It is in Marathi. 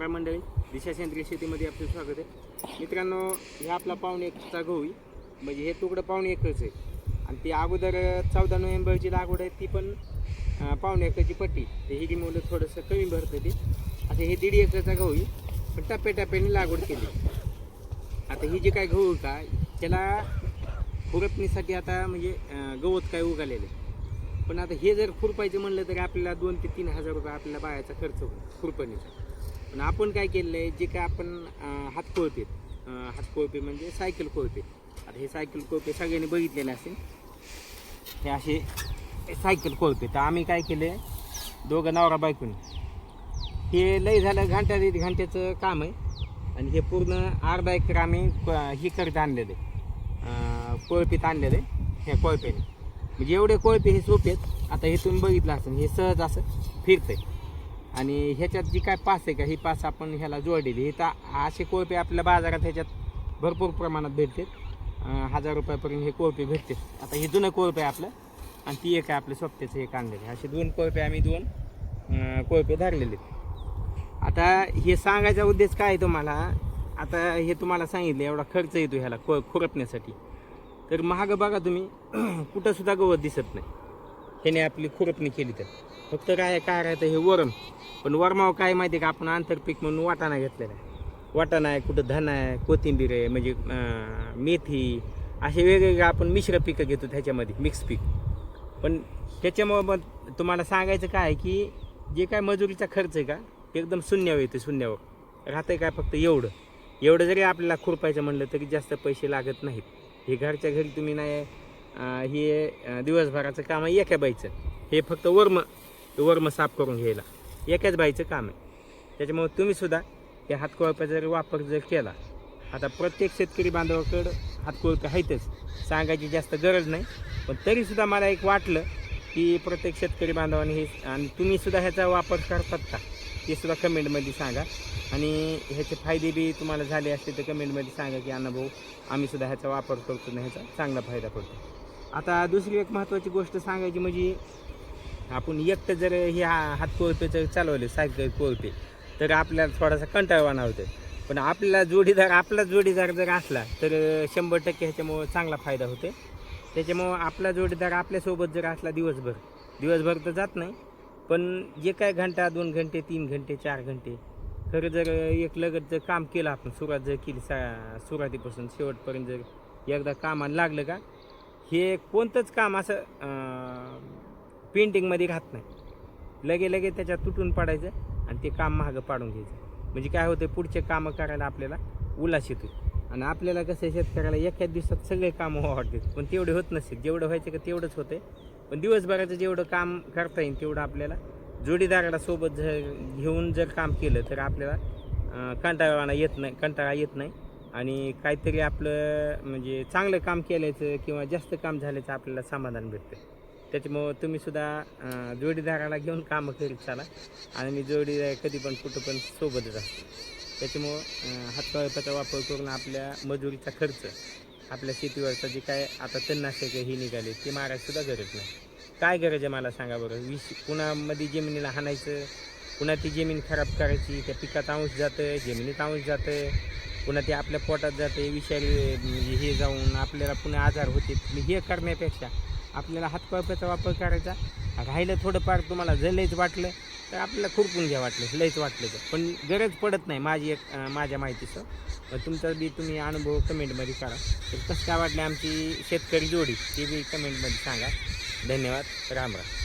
राम मंडळी दिशा सेंद्रिय शेतीमध्ये आपलं स्वागत आहे. मित्रांनो हे आपला पाऊण एकचा गहू आहे. म्हणजे हे तुकडं पाऊण एकरच आहे. आणि ती अगोदर चौदा नोव्हेंबरची लागवड आहे ती पण पाहुणे पाऊण एकरची पट्टी ते ही मुलं थोडंसं कमी भरतं ते. आता हे दीड एकरचा गहू आहे. पण टप्प्याटप्प्याने लागवड केली. आता ही जी काय गहू का त्याला खुरपणीसाठी आता म्हणजे गवत काय उगालेलं आहे. पण आता हे जर खुरपायचं म्हणलं तर आपल्याला दोन ते तीन हजार रुपये आपल्याला बायाचा खर्च होतो खुरपणीचा. पण आपण काय केलेलं आहे जे काय आपण अं, हात कोळपे हात कोळपे म्हणजे सायकल कोळपे आता हे सायकल कोळपे सगळ्यांनी बघितलेले असेल. हे असे सायकल कोळपे तर आम्ही काय केले दोघं नवरा बायकून. हे लय झालं घंटा दीड घंट्याचं काम आहे. आणि हे पूर्ण अर्धा एकर आम्ही क- ही करत आणलेलं. आहे कोळपीत आणलेलं आहे ह्या कोळप्याने म्हणजे एवढे कोळपे हे सोपे आहेत. आता हे तुम्ही बघितलं असेल हे सहज असं फिरतंय. आणि ह्याच्यात जी काय पास आहे का ही पास आपण ह्याला जोडलेली हे तर असे कोळपे आपल्या बाजारात ह्याच्यात भरपूर प्रमाणात भेटतात. हजार रुपयापर्यंत हे कोळपे भेटते आता हे जुनं कोळपे आहे आपलं आणि ती एक आहे आपल्या स्वप्त्याचं हे आणलेलं. असे दोन कोळपे आम्ही दोन कोळपे धरलेले आहेत. आता हे सांगायचा उद्देश काय आहे तुम्हाला? आता हे तुम्हाला सांगितलं एवढा खर्च येतो ह्याला को खुरपण्यासाठी. तर महाग बघा तुम्ही. कुठंसुद्धा गवत दिसत नाही. ह्याने आपली खुरपणी केली तर. फक्त काय काय राहतं हे वरण. पण वरमाव काय माहिती आहे का आपण आंतरपीक म्हणून वाटाणा घेतलेला आहे. वाटाणा आहे कुठं धन आहे कोथिंबीर आहे म्हणजे मेथी असे वेगवेगळे आपण मिश्र पिकं घेतो त्याच्यामध्ये मिक्स पीक. पण त्याच्यामुळं मग तुम्हाला सांगायचं काय की जे काय मजुरीचा खर्च आहे का एकदम शून्यावर येते शून्यावर. राहतं काय फक्त एवढं. एवढं जरी आपल्याला खुरपायचं म्हणलं तरी जास्त पैसे लागत नाहीत. हे घरच्या घरी तुम्ही नाही हे दिवसभराचं काम आहे एका बाईचं. हे फक्त वर्म वर्म साफ करून घ्यायला. एकाच बाईचं काम आहे. त्याच्यामुळे तुम्हीसुद्धा हे हातकोळप्याचा जर वापर जर केला आता प्रत्येक शेतकरी बांधवाकडं हातकोळपे आहेतच. सांगायची जास्त गरज नाही. पण तरीसुद्धा मला एक वाटलं की प्रत्येक शेतकरी बांधवाने हे आणि तुम्हीसुद्धा ह्याचा वापर करतात का? ते सुद्धा कमेंटमध्ये सांगा. आणि ह्याचे फायदे बी तुम्हाला झाले असते तर कमेंटमध्ये सांगा की अण्णा भाऊ आम्हीसुद्धा ह्याचा वापर करतो ना ह्याचा चांगला फायदा करतो. आता दुसरी एक महत्त्वाची गोष्ट सांगायची म्हणजे आपण एकटं जर हे हा- हात कोळपेचं चालवले सायकल कोळपे तर आपल्याला थोडासा कंटाळवाणा होतो पण आपल्याला जोडीदार आपला जोडीदार जर असला तर शंभर टक्के ह्याच्यामुळं चांगला फायदा होते त्याच्यामुळं आपला जोडीदार आपल्यासोबत जर असला दिवसभर दिवसभर तर जात नाही पण जे काय घंटा दोन घंटे तीन घंटे चार घंटे खरं जर एक लगत जर काम केलं आपण सुरुवात जर केली सा सुरुवातीपासून शेवटपर्यंत जर एकदा कामाला लागलं का हे कोणतंच काम असं पेंटिंगमध्ये घात नाही. लगे लगे त्याच्यात तुटून पडायचं आणि ते काम मागं पाडून घ्यायचं. म्हणजे काय होतं पुढचे कामं करायला आपल्याला उल्हास येतो आणि आपल्याला कसं आहे, शेतकऱ्याला एकाच दिवसात सगळे कामं आवडतात पण तेवढे होत नसते जेवढं व्हायचं का तेवढंच होतं पण दिवसभराचं जेवढं काम करता येईल तेवढं आपल्याला जोडीदाराला सोबत जर घेऊन जर काम केलं तर आपल्याला अं, येत नाही कंटाळा येत नाही. आणि काहीतरी आपलं म्हणजे चांगलं काम केल्याचं किंवा जास्त काम झाल्याचं आपल्याला समाधान भेटतं. त्याच्यामुळं तुम्ही सुद्धा जोडीदाराला घेऊन कामं करीत चाला. आणि मी जोडीदार कधी पण कुठं पण सोबतच असतो. त्याच्यामुळं हातकळपाचा वापर करून आपल्या मजुरीचा खर्च आपल्या शेतीवरचा जे काय आता तणनाशक ही निघाले ते मारायसुद्धा गरज नाही. काय गरज आहे मला सांगा बरं? विष कुणामध्ये जमिनीला हाणायचं पुन्हा ती जमीन खराब करायची त्या पिकात अंश जातं जमिनीत अंश जातं पुन्हा ते आपल्या पोटात जाते विषारी म्हणजे हे जाऊन आपल्याला पुन्हा आजार होते. हे करण्यापेक्षा आपल्याला हातकळप्याचा वापर करायचा. राहिलं थोडंफार तुम्हाला जर लयच वाटलं तर आपल्याला खुरपून घ्या वाटलं लयच वाटलं तर. पण गरज पडत नाही माझी एक माझ्या माहितीचं. तुमचा बी तुम्ही अनुभव कमेंटमध्ये करा. तर कसं काय वाटलं आमची शेतकरी जोडी ती बी कमेंटमध्ये सांगा. धन्यवाद. राम राम.